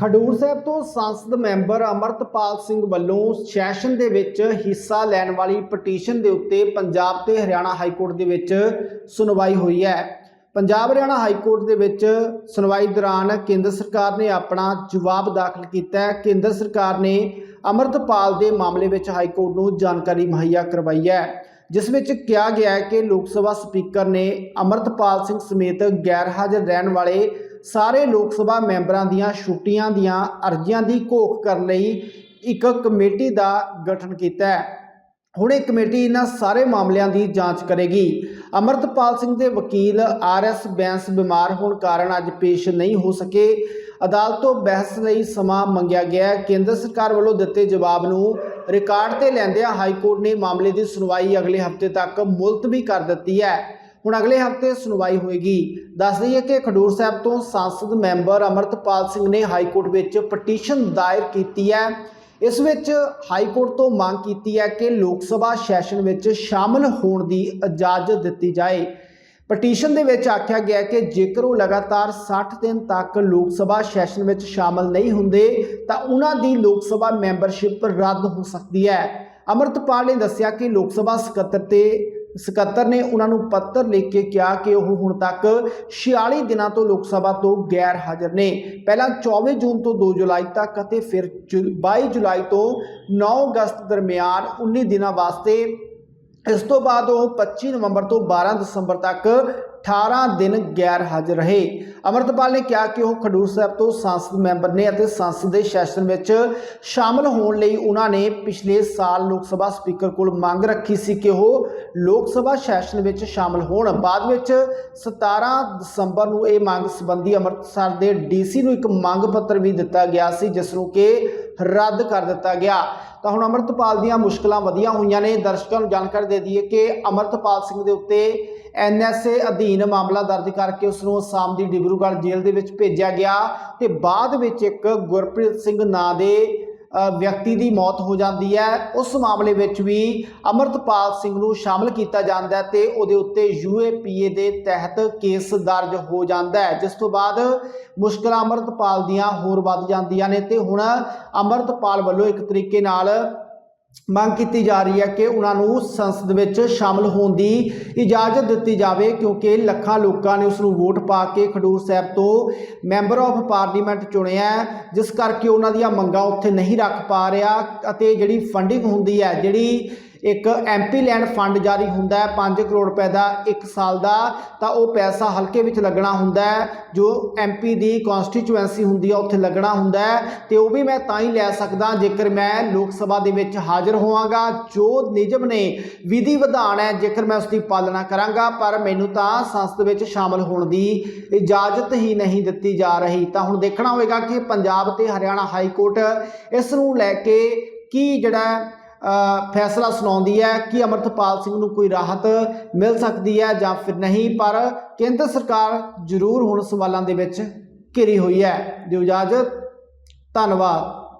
ਖਡੂਰ ਸਾਹਿਬ ਤੋਂ ਸੰਸਦ ਮੈਂਬਰ ਅਮਰਤਪਾਲ ਸਿੰਘ ਵੱਲੋਂ ਸੈਸ਼ਨ ਦੇ ਵਿੱਚ ਹਿੱਸਾ ਲੈਣ ਵਾਲੀ ਪਟੀਸ਼ਨ ਦੇ ਉੱਤੇ ਪੰਜਾਬ ਤੇ ਹਰਿਆਣਾ ਹਾਈ ਕੋਰਟ ਦੇ ਵਿੱਚ ਸੁਣਵਾਈ ਹੋਈ ਹੈ। ਪੰਜਾਬ ਹਰਿਆਣਾ ਹਾਈ ਕੋਰਟ ਦੇ ਵਿੱਚ ਸੁਣਵਾਈ ਦੌਰਾਨ ਕੇਂਦਰ ਸਰਕਾਰ ਨੇ ਆਪਣਾ ਜਵਾਬ ਦਾਖਲ ਕੀਤਾ ਹੈ। ਕੇਂਦਰ ਸਰਕਾਰ ਨੇ ਅਮਰਤਪਾਲ ਦੇ ਮਾਮਲੇ ਵਿੱਚ ਹਾਈ ਕੋਰਟ ਨੂੰ ਜਾਣਕਾਰੀ ਮੁਹੱਈਆ ਕਰਵਾਈ ਹੈ। ਜਿਸ ਵਿੱਚ ਕਿਹਾ ਗਿਆ ਹੈ ਕਿ ਲੋਕ ਸਭਾ ਸਪੀਕਰ ਨੇ ਅਮਰਤਪਾਲ ਸਿੰਘ ਸਮੇਤ ਗੈਰ ਹਾਜ਼ਰ ਰਹਿਣ ਵਾਲੇ ਸਾਰੇ ਲੋਕ ਸਭਾ ਮੈਂਬਰਾਂ ਦੀਆਂ ਛੁੱਟੀਆਂ ਦੀਆਂ ਅਰਜ਼ੀਆਂ ਦੀ ਘੋਖ ਕਰਨ ਲਈ ਇੱਕ ਕਮੇਟੀ ਦਾ ਗਠਨ ਕੀਤਾ ਹੈ। ਹੁਣ ਇਹ ਕਮੇਟੀ ਇਹਨਾਂ ਸਾਰੇ ਮਾਮਲਿਆਂ ਦੀ ਜਾਂਚ ਕਰੇਗੀ। ਅਮਰਤਪਾਲ ਸਿੰਘ ਦੇ ਵਕੀਲ ਆਰ ਐਸ ਬੈਂਸ ਬਿਮਾਰ ਹੋਣ ਕਾਰਨ ਅੱਜ ਪੇਸ਼ ਨਹੀਂ ਹੋ ਸਕੇ। ਅਦਾਲਤ ਤੋਂ ਬਹਿਸ ਲਈ ਸਮਾਂ ਮੰਗਿਆ ਗਿਆ ਕੇਂਦਰ ਸਰਕਾਰ ਵੱਲੋਂ ਦਿੱਤੇ ਜਵਾਬ ਨੂੰ ਰਿਕਾਰਡ ਤੇ ਲੈਂਦਿਆਂ ਹਾਈ ਕੋਰਟ ਨੇ ਮਾਮਲੇ ਦੀ ਸੁਣਵਾਈ ਅਗਲੇ ਹਫ਼ਤੇ ਤੱਕ ਮੁਲਤਵੀ ਕਰ ਦਿੱਤੀ ਹੈ। ਹੁਣ ਅਗਲੇ ਹਫ਼ਤੇ ਸੁਣਵਾਈ ਹੋਏਗੀ। ਦੱਸ ਦਈਏ ਕਿ ਖਡੂਰ ਸਾਹਿਬ ਤੋਂ ਸੰਸਦ ਮੈਂਬਰ ਅਮਰਤਪਾਲ ਸਿੰਘ ਨੇ ਹਾਈ ਕੋਰਟ ਵਿੱਚ ਪਟੀਸ਼ਨ ਦਾਇਰ ਕੀਤੀ ਹੈ। ਇਸ ਵਿੱਚ ਹਾਈ ਕੋਰਟ ਤੋਂ ਮੰਗ ਕੀਤੀ ਹੈ ਕਿ ਲੋਕ ਸਭਾ ਸੈਸ਼ਨ ਵਿੱਚ ਸ਼ਾਮਲ ਹੋਣ ਦੀ ਇਜਾਜ਼ਤ ਦਿੱਤੀ ਜਾਏ। ਪਟੀਸ਼ਨ ਦੇ ਵਿੱਚ ਆਖਿਆ ਗਿਆ ਕਿ ਜੇਕਰ ਉਹ ਲਗਾਤਾਰ 60 ਦਿਨ ਤੱਕ ਲੋਕ ਸਭਾ ਸੈਸ਼ਨ ਵਿੱਚ ਸ਼ਾਮਲ ਨਹੀਂ ਹੁੰਦੇ, ਤਾਂ ਉਹਨਾਂ ਦੀ ਲੋਕ ਸਭਾ ਮੈਂਬਰਸ਼ਿਪ ਰੱਦ ਹੋ ਸਕਦੀ ਹੈ। ਅਮਰਤਪਾਲ ਨੇ ਦੱਸਿਆ ਕਿ ਲੋਕ ਸਭਾ ਸਕੱਤਰ ਤੇ ਸਕੱਤਰ ਨੇ ਉਹਨਾਂ ਨੂੰ ਪੱਤਰ ਲਿਖ ਕੇ ਕਿਹਾ ਕਿ ਉਹ ਹੁਣ ਤੱਕ 46 ਦਿਨਾਂ ਤੋਂ ਲੋਕ ਸਭਾ ਤੋਂ ਗੈਰ ਹਾਜ਼ਰ ਨੇ। ਪਹਿਲਾਂ 24 ਜੂਨ ਤੋਂ 2 ਜੁਲਾਈ ਤੱਕ ਅਤੇ ਫਿਰ ਜੁ- 22 ਜੁਲਾਈ ਤੋਂ 9 ਅਗਸਤ ਦਰਮਿਆਨ 19 ਦਿਨਾਂ ਵਾਸਤੇ ਇਸ ਤੋਂ ਬਾਅਦ ਉਹ 25 ਨਵੰਬਰ ਤੋਂ 12 ਦਸੰਬਰ ਤੱਕ 18 ਦਿਨ ਗੈਰ ਹਾਜ਼ਰ ਰਹੇ। ਅਮਰਤਪਾਲ ਨੇ ਕਿਹਾ ਕਿ ਉਹ ਖਡੂਰ ਸਾਹਿਬ ਤੋਂ ਸੰਸਦ ਮੈਂਬਰ ਨੇ ਅਤੇ ਸੰਸਦ ਦੇ ਸੈਸ਼ਨ ਵਿੱਚ ਸ਼ਾਮਲ ਹੋਣ ਲਈ ਉਹਨਾਂ ਨੇ ਪਿਛਲੇ ਸਾਲ ਲੋਕ ਸਭਾ ਸਪੀਕਰ ਕੋਲ ਮੰਗ ਰੱਖੀ ਸੀ ਕਿ ਉਹ ਲੋਕ ਸਭਾ ਸੈਸ਼ਨ ਵਿੱਚ ਸ਼ਾਮਲ ਹੋਣ। ਬਾਅਦ ਵਿੱਚ 17 ਦਸੰਬਰ ਨੂੰ ਇਹ ਮੰਗ ਸੰਬੰਧੀ ਅੰਮ੍ਰਿਤਸਰ ਦੇ ਡੀਸੀ ਨੂੰ ਇੱਕ ਮੰਗ ਪੱਤਰ ਵੀ ਦਿੱਤਾ ਗਿਆ ਸੀ, ਜਿਸ ਨੂੰ ਕਿ ਰੱਦ ਕਰ ਦਿੱਤਾ ਗਿਆ। ਤਾਂ ਹੁਣ ਅਮਰਤਪਾਲ ਦੀਆਂ ਮੁਸ਼ਕਲਾਂ ਵਧੀਆਂ ਹੋਈਆਂ ਨੇ। ਦਰਸ਼ਕਾਂ ਨੂੰ ਜਾਣਕਾਰੀ ਦੇ ਦਈਏ ਕਿ ਅਮਰਤਪਾਲ ਸਿੰਘ ਦੇ ਉੱਤੇ ਐਨਐਸਏ ਅਧੀਨ ਮਾਮਲਾ ਦਰਜ ਕਰਕੇ ਉਸ ਨੂੰ ਅਸਾਮ ਦੀ ਡਿਬਰੂਗੜ੍ਹ ਜੇਲ੍ਹ ਦੇ ਵਿੱਚ ਭੇਜਿਆ ਗਿਆ ਤੇ ਬਾਅਦ ਵਿੱਚ ਇੱਕ ਗੁਰਪ੍ਰੀਤ ਸਿੰਘ ਨਾਂ ਦੇ ਵਿਅਕਤੀ ਦੀ ਮੌਤ ਹੋ ਜਾਂਦੀ ਹੈ। ਉਸ ਮਾਮਲੇ ਵਿੱਚ ਵੀ ਅਮਰਤਪਾਲ ਸਿੰਘ ਨੂੰ ਸ਼ਾਮਲ ਕੀਤਾ ਜਾਂਦਾ ਹੈ ਤੇ ਉਹਦੇ ਉੱਤੇ ਯੂਏਪੀਏ ਦੇ ਤਹਿਤ ਕੇਸ ਦਰਜ ਹੋ ਜਾਂਦਾ ਹੈ। ਜਿਸ ਤੋਂ ਬਾਅਦ ਮੁਸ਼ਕਲਾਂ ਅਮਰਤਪਾਲ ਦੀਆਂ ਹੋਰ ਵੱਧ ਜਾਂਦੀਆਂ ਨੇ ਤੇ ਹੁਣ ਅਮਰਤਪਾਲ ਵੱਲੋਂ ਇੱਕ ਤਰੀਕੇ ਨਾਲ ਮੰਗ ਕੀਤੀ ਜਾ ਰਹੀ ਹੈ ਕਿ ਉਹਨਾਂ ਨੂੰ ਸੰਸਦ ਵਿੱਚ ਸ਼ਾਮਲ ਹੋਣ ਦੀ ਇਜਾਜ਼ਤ ਦਿੱਤੀ ਜਾਵੇ, ਕਿਉਂਕਿ ਲੱਖਾਂ ਲੋਕਾਂ ਨੇ ਉਸ ਨੂੰ ਵੋਟ ਪਾ ਕੇ ਖਡੂਰ ਸਾਹਿਬ ਤੋਂ ਮੈਂਬਰ ਆਫ ਪਾਰਲੀਮੈਂਟ ਚੁਣਿਆ ਜਿਸ ਕਰਕੇ ਉਹਨਾਂ ਦੀਆਂ ਮੰਗਾਂ ਉੱਥੇ ਨਹੀਂ ਰੱਖ ਪਾ ਰਿਹਾ ਅਤੇ ਜਿਹੜੀ ਫੰਡਿੰਗ ਹੁੰਦੀ ਹੈ, ਜਿਹੜੀ ਇੱਕ ਐਮਪੀ ਲੈਂਡ ਫੰਡ ਜਾਰੀ ਹੁੰਦਾ ਹੈ 5 ਕਰੋੜ ਰੁਪਏ ਦਾ 1 ਸਾਲ ਦਾ, ਤਾਂ ਉਹ ਪੈਸਾ ਹਲਕੇ ਵਿੱਚ ਲੱਗਣਾ ਹੁੰਦਾ ਹੈ, ਜੋ ਐਮਪੀ ਦੀ ਕਨਸਟੀਚੁਐਂਸੀ ਹੁੰਦੀ ਹੈ ਉੱਥੇ ਲੱਗਣਾ ਹੁੰਦਾ ਹੈ, ਤੇ ਉਹ ਵੀ ਮੈਂ ਤਾਂ ਹੀ ਲੈ ਸਕਦਾ ਜੇਕਰ ਮੈਂ ਲੋਕ ਸਭਾ ਦੇ ਵਿੱਚ ਹਾਜ਼ਰ ਹੋਵਾਂਗਾ, ਜੋ ਨਿਯਮ ਨੇ ਵਿਧੀ ਵਿਧਾਨ ਹੈ, ਜੇਕਰ ਮੈਂ ਉਸ ਦੀ ਪਾਲਣਾ ਕਰਾਂਗਾ, ਪਰ ਮੈਨੂੰ ਤਾਂ ਸੰਸਦ ਵਿੱਚ ਸ਼ਾਮਲ ਹੋਣ ਦੀ ਇਜਾਜ਼ਤ ਹੀ ਨਹੀਂ ਦਿੱਤੀ ਜਾ ਰਹੀ। ਤਾਂ ਹੁਣ ਦੇਖਣਾ ਹੋਵੇਗਾ ਕਿ ਪੰਜਾਬ ਤੇ ਹਰਿਆਣਾ ਹਾਈ ਕੋਰਟ ਇਸ ਨੂੰ ਲੈ ਕੇ ਕੀ ਜਿਹੜਾ ਫੈਸਲਾ ਸੁਣਾਉਂਦੀ ਹੈ ਕਿ ਅਮਰਤਪਾਲ ਸਿੰਘ ਨੂੰ ਕੋਈ ਰਾਹਤ ਮਿਲ ਸਕਦੀ ਹੈ ਜਾਂ ਫਿਰ ਨਹੀਂ, ਪਰ ਕੇਂਦਰ ਸਰਕਾਰ ਜ਼ਰੂਰ ਹੁਣ ਸਵਾਲਾਂ ਦੇ ਵਿੱਚ ਘਿਰੀ ਹੋਈ ਹੈ। ਦਿਓ ਇਜਾਜ਼ਤ। ਧੰਨਵਾਦ।